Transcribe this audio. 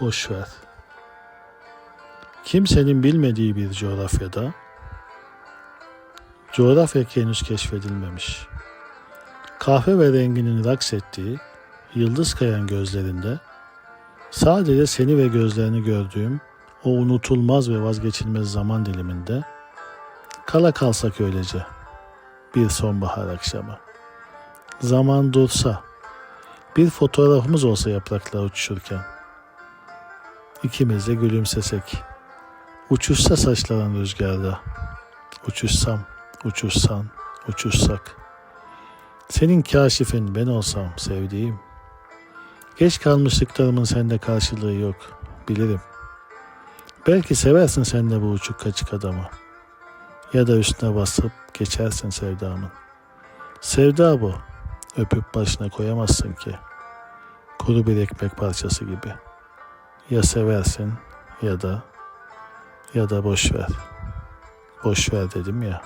Boş ver. Kimsenin bilmediği bir coğrafyada coğrafya henüz keşfedilmemiş. Kahve ve renginin raks ettiği, yıldız kayan gözlerinde sadece seni ve gözlerini gördüğüm o unutulmaz ve vazgeçilmez zaman diliminde kala kalsak öylece bir sonbahar akşamı. Zaman dursa, bir fotoğrafımız olsa yapraklar uçuşurken, ikimiz de gülümsesek, uçuşsa saçların rüzgarda, uçuşsam, uçuşsan, uçuşsak, senin kaşifin ben olsam sevdiğim, geç kalmışlıklarımın sende karşılığı yok, bilirim. Belki seversin sen de bu uçuk kaçık adamı. Ya da üstüne basıp geçersin sevdamın. Sevda bu. Öpüp başına koyamazsın ki. Kuru bir ekmek parçası gibi. Ya seversin ya da ya da boş ver. Boş ver dedim ya.